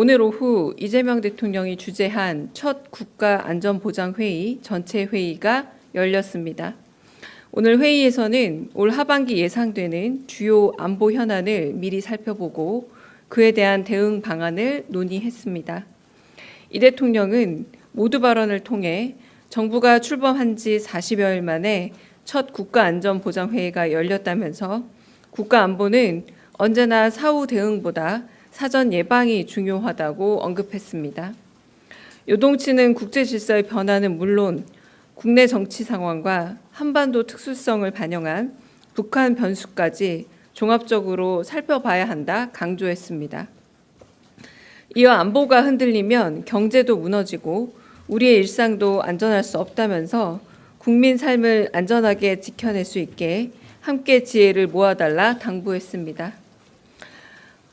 오늘 오후 이재명 대통령이 주재한 첫 국가안전보장회의 전체 회의가 열렸습니다. 오늘 회의에서는 올 하반기 예상되는 주요 안보 현안을 미리 살펴보고 그에 대한 대응 방안을 논의했습니다. 이 대통령은 모두 발언을 통해 정부가 출범한 지 40여일 만에 첫 국가안전보장회의가 열렸다면서 국가안보는 언제나 사후 대응보다 사전 예방이 중요하다고 언급했습니다. 요동치는 국제 질서의 변화는 물론 국내 정치 상황과 한반도 특수성을 반영한 북한 변수까지 종합적으로 살펴봐야 한다 강조했습니다. 이어 안보가 흔들리면 경제도 무너지고 우리의 일상도 안전할 수 없다면서 국민 삶을 안전하게 지켜낼 수 있게 함께 지혜를 모아달라 당부했습니다.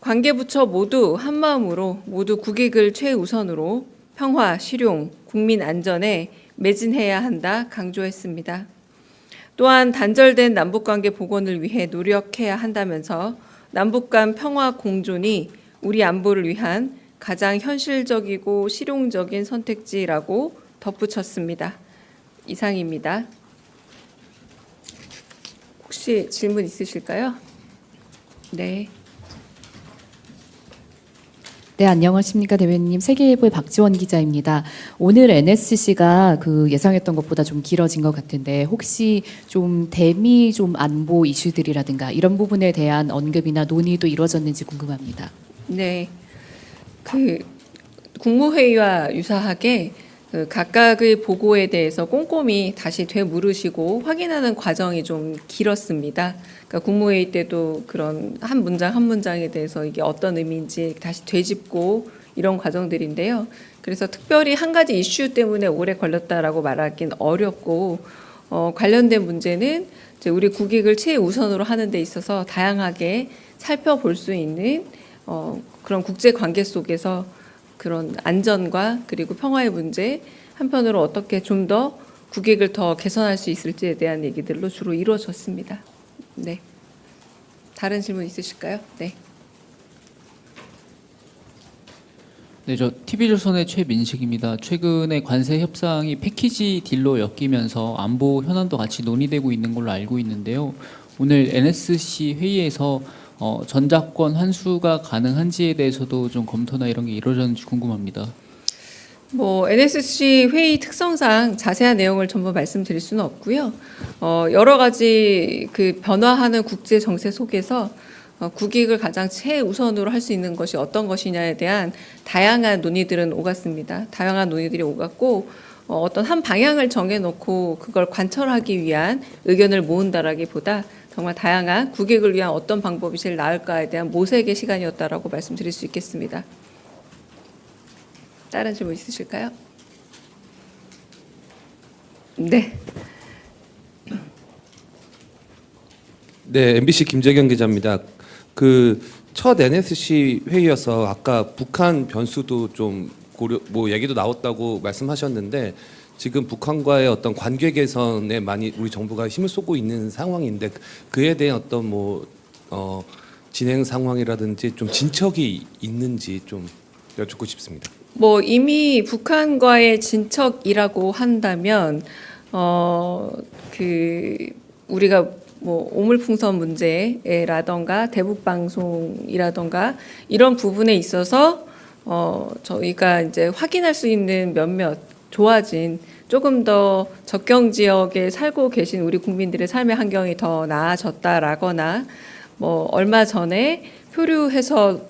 관계부처 모두 한마음으로 모두 국익을 최우선으로 평화, 실용, 국민 안전에 매진해야 한다 강조했습니다. 또한 단절된 남북관계 복원을 위해 노력해야 한다면서 남북 간 평화 공존이 우리 안보를 위한 가장 현실적이고 실용적인 선택지라고 덧붙였습니다. 이상입니다. 혹시 질문 있으실까요? 네. 네, 안녕하십니까 대변인님. 세계일보의 박지원 기자입니다. 오늘 NSC가 그 예상했던 것보다 좀 길어진 것 같은데 혹시 좀 대미 좀 안보 이슈들이라든가 이런 부분에 대한 언급이나 논의도 이루어졌는지 궁금합니다. 네. 그 국무회의와 유사하게 그 각각의 보고에 대해서 꼼꼼히 다시 되물으시고 확인하는 과정이 좀 길었습니다. 그러니까 국무회의 때도 그런 한 문장 한 문장에 대해서 이게 어떤 의미인지 다시 되짚고 이런 과정들인데요. 그래서 특별히 한 가지 이슈 때문에 오래 걸렸다라고 말하기는 어렵고 어, 관련된 문제는 우리 국익을 최우선으로 하는 데 있어서 다양하게 살펴볼 수 있는 어, 그런 국제 관계 속에서 그런 안전과 그리고 평화의 문제 한편으로 어떻게 좀 더 국익을 더 개선할 수 있을지에 대한 얘기들로 주로 이루어졌습니다. 네. 다른 질문 있으실까요? 네. 네, 저 TV조선의 최민식입니다. 최근에 관세 협상이 패키지 딜로 엮이면서 안보 현안도 같이 논의되고 있는 걸로 알고 있는데요. 오늘 NSC 회의에서 어, 전작권 환수가 가능한지에 대해서도 좀 검토나 이런 게 이루어졌는지 궁금합니다. 뭐 NSC 회의 특성상 자세한 내용을 전부 말씀드릴 수는 없고요. 어, 여러 가지 그 변화하는 국제 정세 속에서 어, 국익을 가장 최우선으로 할 수 있는 것이 어떤 것이냐에 대한 다양한 논의들은 오갔습니다. 다양한 논의들이 오갔고 어, 어떤 한 방향을 정해놓고 그걸 관철하기 위한 의견을 모은다라기보다 정말 다양한 국익을 위한 어떤 방법이 제일 나을까에 대한 모색의 시간이었다라고 말씀드릴 수 있겠습니다. 다른 질문 있으실까요? 네. 네, MBC 김재경 기자입니다. 그 첫 NSC 회의여서 아까 북한 변수도 좀 고려 뭐 얘기도 나왔다고 말씀하셨는데 지금 북한과의 어떤 관계 개선에 많이 우리 정부가 힘을 쏟고 있는 상황인데 그에 대한 어떤 뭐 어, 진행 상황이라든지 좀 진척이 있는지 좀 여쭙고 싶습니다. 뭐 이미 북한과의 진척이라고 한다면 어 그 우리가 뭐 오물풍선 문제라던가 대북 방송이라던가 이런 부분에 있어서 어 저희가 이제 확인할 수 있는 몇몇 좋아진 조금 더 적경 지역에 살고 계신 우리 국민들의 삶의 환경이 더 나아졌다라거나 뭐 얼마 전에 표류해서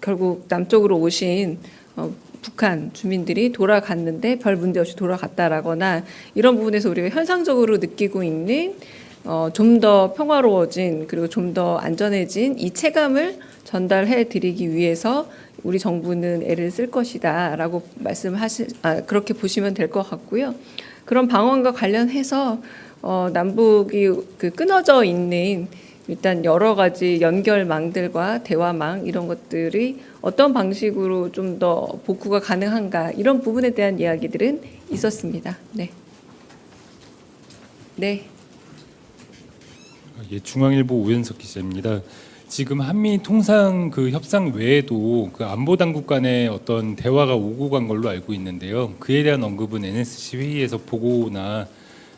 결국 남쪽으로 오신 어, 북한 주민들이 돌아갔는데 별 문제 없이 돌아갔다라거나 이런 부분에서 우리가 현상적으로 느끼고 있는 어, 좀 더 평화로워진 그리고 좀 더 안전해진 이 체감을 전달해 드리기 위해서 우리 정부는 애를 쓸 것이다라고 말씀하시 아, 그렇게 보시면 될 것 같고요. 그런 방언과 관련해서 어, 남북이 그 끊어져 있는 일단 여러 가지 연결망들과 대화망 이런 것들이 어떤 방식으로 좀 더 복구가 가능한가 이런 부분에 대한 이야기들은 있었습니다. 네. 네. 예, 중앙일보 우현석 기자입니다. 지금 한미 통상 그 협상 외에도 그 안보 당국 간의 어떤 대화가 오고 간 걸로 알고 있는데요. 그에 대한 언급은 NSC 회의에서 보고나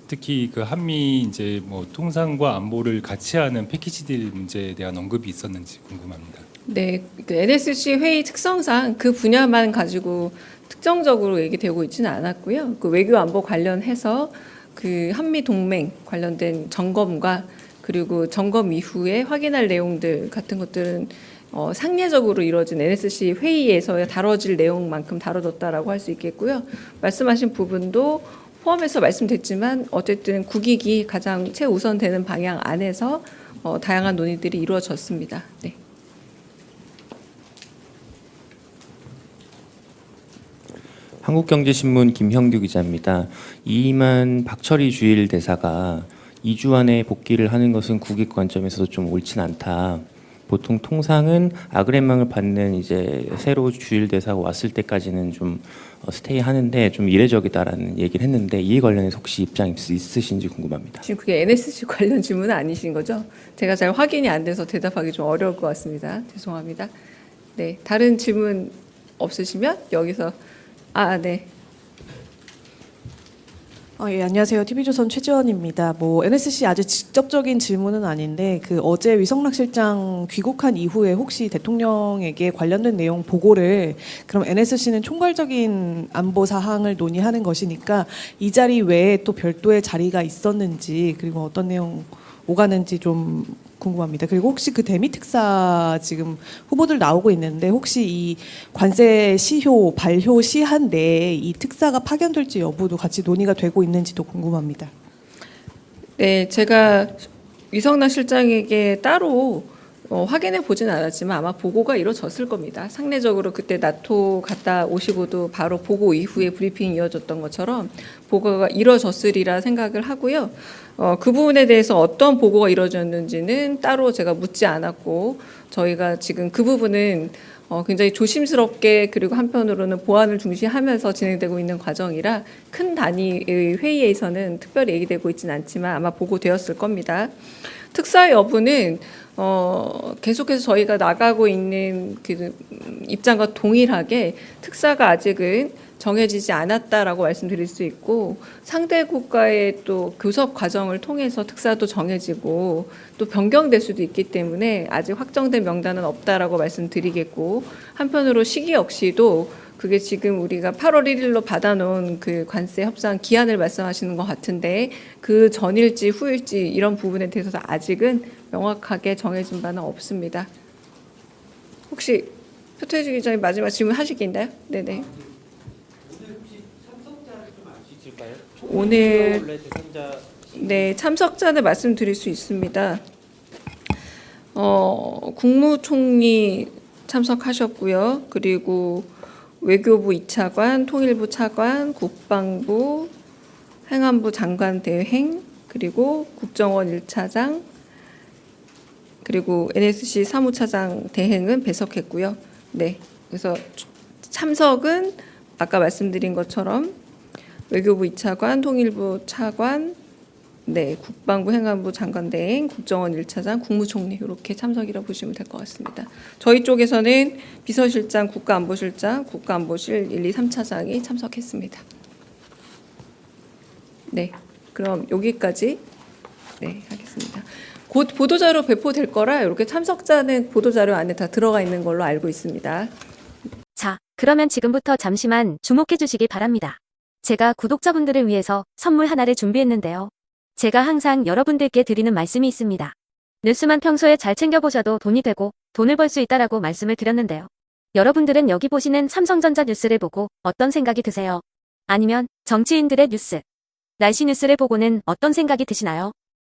특히 그 한미 이제 뭐 통상과 안보를 같이 하는 패키지 딜 문제에 대한 언급이 있었는지 궁금합니다. 네, 그 NSC 회의 특성상 그 분야만 가지고 특정적으로 얘기되고 있지는 않았고요. 그 외교 안보 관련해서 그 한미 동맹 관련된 점검과 그리고 점검 이후에 확인할 내용들 같은 것들은 어, 상례적으로 이루어진 NSC 회의에서 다뤄질 내용만큼 다뤄졌다라고 할 수 있겠고요. 말씀하신 부분도 포함해서 말씀됐지만 어쨌든 국익이 가장 최우선되는 방향 안에서 어, 다양한 논의들이 이루어졌습니다. 네. 한국경제신문 김형규 기자입니다. 이만 박철희 주일 대사가 2주 안에 복귀를 하는 것은 국익 관점에서도 좀 옳진 않다. 보통 통상은 아그레망을 받는 이제 새로 주일 대사가 왔을 때까지는 좀 어, 스테이 하는데 좀 이례적이다라는 얘기를 했는데 이에 관련해서 혹시 입장 있- 있으신지 궁금합니다. 지금 그게 NSC 관련 질문은 아니신 거죠? 제가 잘 확인이 안 돼서 대답하기 좀 어려울 것 같습니다. 죄송합니다. 네, 다른 질문 없으시면 여기서 아, 네. 어, 예, 안녕하세요. TV조선 최지원입니다. 뭐 NSC 아주 직접적인 질문은 아닌데 그 어제 위성락 실장 귀국한 이후에 혹시 대통령에게 관련된 내용 보고를 그럼 NSC는 총괄적인 안보 사항을 논의하는 것이니까 이 자리 외에 또 별도의 자리가 있었는지 그리고 어떤 내용 오가는지 좀 궁금합니다. 그리고 혹시 그 대미 특사 지금 후보들 나오고 있는데 혹시 이 관세 시효 발효 시한 내에 이 특사가 파견될지 여부도 같이 논의가 되고 있는지도 궁금합니다. 네, 제가 위성락 실장에게 따로 어, 확인해 보진 않았지만 아마 보고가 이루어졌을 겁니다. 상례적으로 그때 나토 갔다 오시고도 바로 보고 이후에 브리핑이 이어졌던 것처럼 보고가 이루어졌으리라 생각을 하고요. 어, 그 부분에 대해서 어떤 보고가 이루어졌는지는 따로 제가 묻지 않았고 저희가 지금 그 부분은 어, 굉장히 조심스럽게 그리고 한편으로는 보안을 중시하면서 진행되고 있는 과정이라 큰 단위의 회의에서는 특별히 얘기되고 있지는 않지만 아마 보고되었을 겁니다. 특사 여부는 어, 계속해서 저희가 나가고 있는 그 음, 입장과 동일하게 특사가 아직은 정해지지 않았다라고 말씀드릴 수 있고 상대 국가의 또 교섭 과정을 통해서 특사도 정해지고 또 변경될 수도 있기 때문에 아직 확정된 명단은 없다라고 말씀드리겠고 한편으로 시기 역시도 그게 지금 우리가 8월 1일로 받아놓은 그 관세 협상 기한을 말씀하시는 것 같은데 그 전일지 후일지 이런 부분에 대해서 아직은 명확하게 정해진 바는 없습니다. 혹시 표태주 기자님 마지막 질문 하실 게 있나요? 네네. 오늘 네 참석자는 말씀드릴 수 있습니다. 어, 국무총리 참석하셨고요. 그리고 외교부 2차관, 통일부 차관, 국방부, 행안부 장관 대행, 그리고 국정원 1차장, 그리고 NSC 사무차장 대행은 배석했고요. 네. 그래서 참석은 아까 말씀드린 것처럼 외교부 2차관, 통일부 차관, 네, 국방부 행안부 장관 대행, 국정원 1차장, 국무총리 이렇게 참석이라 보시면 될 것 같습니다. 저희 쪽에서는 비서실장, 국가안보실장, 국가안보실 1, 2, 3차장이 참석했습니다. 네, 그럼 여기까지 네 하겠습니다. 곧 보도자료 배포될 거라 이렇게 참석자는 보도자료 안에 다 들어가 있는 걸로 알고 있습니다. 자, 그러면 지금부터 잠시만 주목해 주시기 바랍니다. 제가 구독자분들을 위해서 선물 하나를 준비했는데요. 제가 항상 여러분들께 드리는 말씀이 있습니다. 뉴스만 평소에 잘 챙겨보셔도 돈이 되고 돈을 벌 수 있다라고 말씀을 드렸는데요. 여러분들은 여기 보시는 삼성전자 뉴스를 보고 어떤 생각이 드세요? 아니면 정치인들의 뉴스, 날씨 뉴스를 보고는 어떤 생각이 드시나요?